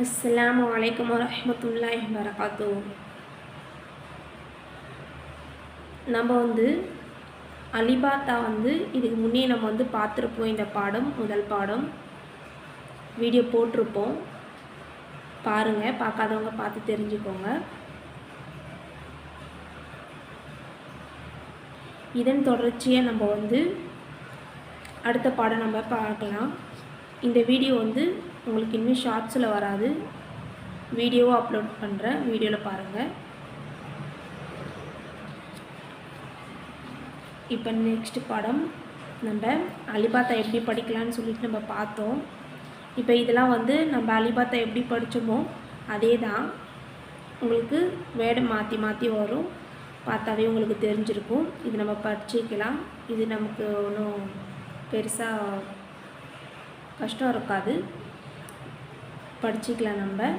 அஸ்லாம் வலைக்கம் வரஹ்மத்துல்லாஹி வரகாத்து நம்ம வந்து அலிபாத்தா வந்து இதுக்கு முன்னே நம்ம வந்து பார்த்துருப்போம் இந்த பாடம் முதல் பாடம். வீடியோ போட்டிருப்போம். பாருங்கள் பார்க்காதவங்க பார்த்து தெரிஞ்சுக்கோங்க. இதன் தொடர்ச்சியாக நம்ம வந்து அடுத்த பாடம் நம்ம பார்க்கலாம். இந்த வீடியோ வந்து உங்களுக்கு இன்னும் ஷார்ட்ஸில் வராது. வீடியோவும் அப்லோட் பண்ணுறேன் வீடியோவில் பாருங்கள் இப்போ நெக்ஸ்ட் படம். நம்ம அலிபாத்தா எப்படி படிக்கலாம்னு சொல்லிட்டு நம்ம பார்த்தோம். இப்போ இதெல்லாம் வந்து நம்ம அலிபாத்தா எப்படி படித்தோமோ அதே தான் உங்களுக்கு வேடம் மாற்றி மாற்றி வரும். பார்த்தாவே உங்களுக்கு தெரிஞ்சிருக்கும். இது நம்ம படிச்சுக்கலாம் இது நமக்கு ஒன்றும் பெருசாக கஷ்டம் இருக்காது. படிச்சுக்கலாம் நம்ம.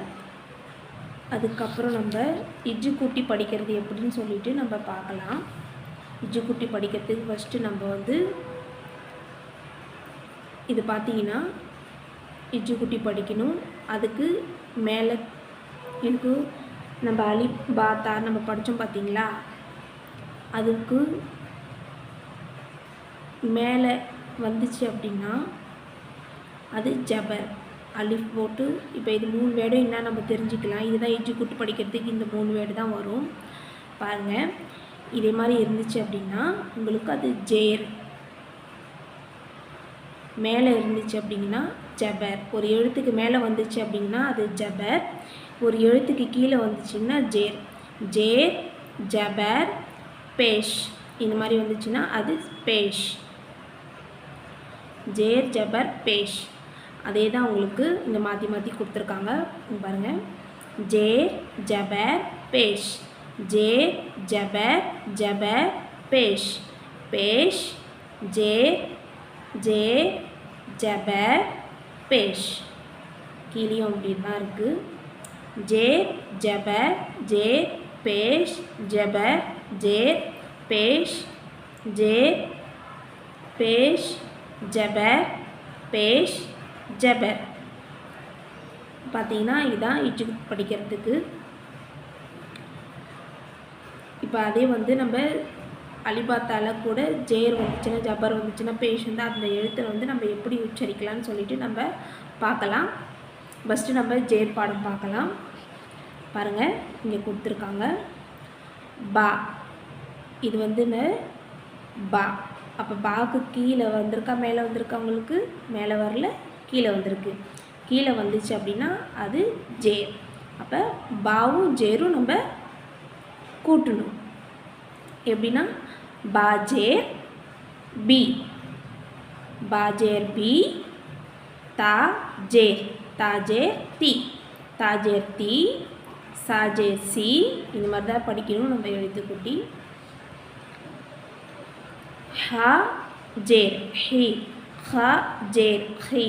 அதுக்கப்புறம் நம்ம இஜ்ஜு கூட்டி படிக்கிறது எப்படின்னு சொல்லிட்டு நம்ம பார்க்கலாம். இஜ்ஜு கூட்டி படிக்கிறதுக்கு ஃபஸ்ட்டு நம்ம வந்து இது பார்த்தீங்கன்னா இஜ்ஜு குட்டி படிக்கணும். அதுக்கு மேலே எனக்கு நம்ம அலி பாத்தா நம்ம படித்தோம் பார்த்தீங்களா? அதுக்கு மேலே வந்துச்சு அப்படின்னா அது ஜபர். அலிஃப் போட்டு இப்போ இது மூணு வேர்டும் என்ன நம்ம தெரிஞ்சுக்கலாம். இதுதான் எஜ்ஜு கூட்டு படிக்கிறதுக்கு இந்த மூணு வேர்டு தான் வரும். பாருங்கள் இதே மாதிரி இருந்துச்சு அப்படின்னா உங்களுக்கு அது ஜேர். மேலே இருந்துச்சு அப்படிங்கன்னா ஜபர். ஒரு எழுத்துக்கு மேலே வந்துச்சு அப்படின்னா அது ஜபர். ஒரு எழுத்துக்கு கீழே வந்துச்சுன்னா ஜேர். ஜேர் ஜபர் பேஷ். இந்த மாதிரி வந்துச்சுன்னா அது பேஷ். ஜேர் ஜபர் பேஷ். அதே தான் உங்களுக்கு இந்த மாற்றி மாற்றி கொடுத்துருக்காங்க. பாருங்கள் ஜே ஜபர் பேஷ். ஜே ஜபர் ஜபர் பேஷ். பேஷ் ஜே ஜே ஜபர் பேஷ். கீழேயும் அப்படி தான் இருக்குது ஜே ஜபர் ஜே பேஷ் ஜபர் ஜே பேஷ். ஜே பேஷ் ஜபர் பேஷ். ஜபர். பார்த்தீங்கன்னா இதுதான் இச்சு படிக்கிறதுக்கு. இப்போ அதே வந்து நம்ம அலிபாத்தால கூட ஜேர் வந்துச்சுன்னா ஜபர் வந்துச்சுன்னா பேஷ் அந்த எழுத்தை வந்து நம்ம எப்படி உச்சரிக்கலாம்னு சொல்லிட்டு நம்ம பார்க்கலாம். ஃபஸ்ட்டு நம்ம ஜேர் பாடம் பார்க்கலாம். பாருங்கள் இங்கே கொடுத்துருக்காங்க. பா. இது வந்து பா. அப்போ பாக்கு கீழே வந்திருக்கா மேலே வந்திருக்கா உங்களுக்கு? மேலே வரல. கீழே வந்திருக்கு. கீழே வந்துச்சு அப்படின்னா அது ஜேர் அப்போ பாவும் ஜேரும் நம்ம கூட்டணும். எப்படின்னா பாஜேர் பி. பாஜேர் பி. தா ஜேர் தாஜேர் தி. தாஜேர் தி. சாஜேர் சி. இந்த மாதிரி தான் படிக்கணும் நம்ம எழுத்துக்குட்டி ஹா ஜேர் ஹி. ஹ ஜேர் ஹி.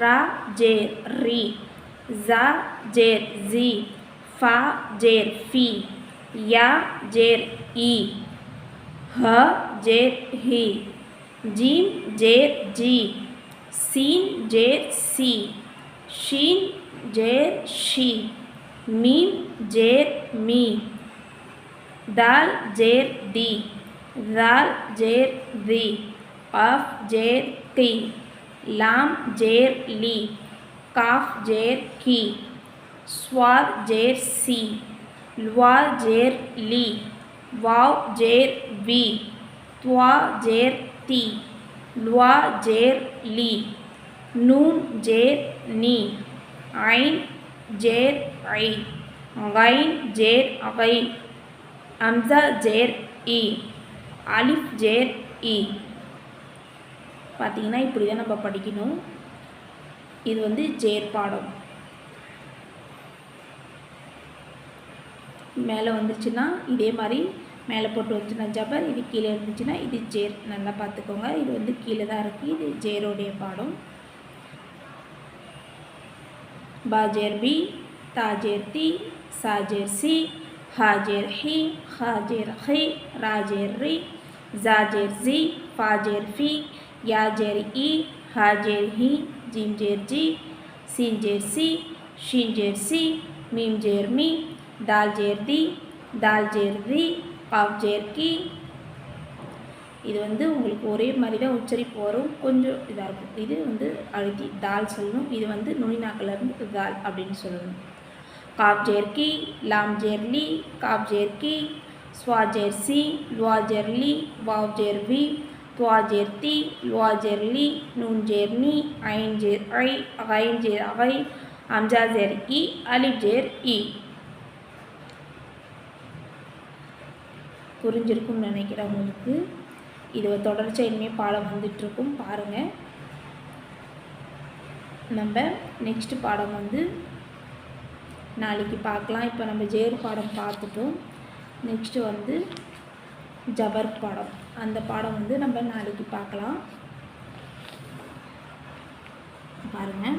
ರಾ ಜೇರ್ ರಿ ಝಾ ಜೇರ್ ಝಿ ಫಾ ಜೇರ್ ಫಿ ಯಾ ಜೇರ್ ಇ ह जेर ही जीम जेर जी सीन जेर सी शीन जेर शी मीम जेर मी दाल जेर दी दाल जेर दी अफ जेर ती लाम जेर ली, काफ जेर की, स्वाद जेर सी लुआ जेर ली, वाव जेर वी, त्वा जेर ती, लुआ जेर ली, नून जेर नी, आइन जेर आई गाइन जेर अगई, अमजा जेर ई, आलिफ जेर ई। பார்த்தீங்கன்னா இப்படி தான் நம்ம படிக்கணும். இது வந்து ஜேர்பாடம் மேலே வந்துச்சுன்னா இதே மாதிரி மேலே போட்டு வந்துச்சுன்னா ஜபர் இது கீழே இருந்துச்சுன்னா இது ஜேர். நல்லா பார்த்துக்கோங்க இது வந்து கீழே தான் இருக்குது இது ஜேரோடைய பாடம். பாஜேர் பி தாஜேர் தி சாஜேர் சி ஹாஜேர் ஹி ஹாஜேர் ஹி ராஜேர் ரி ஜாஜேர் ஜி ஃபாஜேர் ஃபி யாஜேர் இ ஹாஜேர் ஹி ஜிம்ஜேர் ஜி சின்ஜேர் சி ஷீன் ஜேர் சி மீம் ஜேர் மீ தால் ஜேர் தி தால் ஜேர் ரி காஃப் ஜேர் கி இது வந்து உங்களுக்கு ஒரே மாதிரி தான் உச்சரிப்பு வரும். கொஞ்சம் இதாக இருக்கும். இது வந்து அழுத்தி தால் சொல்லணும். இது வந்து நுனிநாக்கிலேருந்து தால் அப்படின்னு சொல்லணும். காப் ஜேர்கி லாம் ஜேர்லி காப் ஜேர்கி ஸ்வா ஜேர்சி லுவா ஜெர்லி வாவ் ஜேர்வி துவா தி லுவாஜேர் லி நூன் ஜேர்னி ஐன் ஐ ஐன் அகை அம்ஜாஜேர் அம்ஜா இ அலிப் இ. புரிஞ்சிருக்கும்னு நினைக்கிறேன் உங்களுக்கு. இது தொடர்ச்சியாக இனிமேல் பாடம் வந்துட்டுருக்கும். பாருங்கள் நம்ம நெக்ஸ்ட் பாடம் வந்து நாளைக்கு பார்க்கலாம். இப்போ நம்ம ஜேர் பாடம் பார்த்துட்டோம். நெக்ஸ்ட்டு வந்து ஜபர் பாடம். அந்த பாடம் வந்து நம்ம நாளைக்கு பார்க்கலாம். பாருங்கள்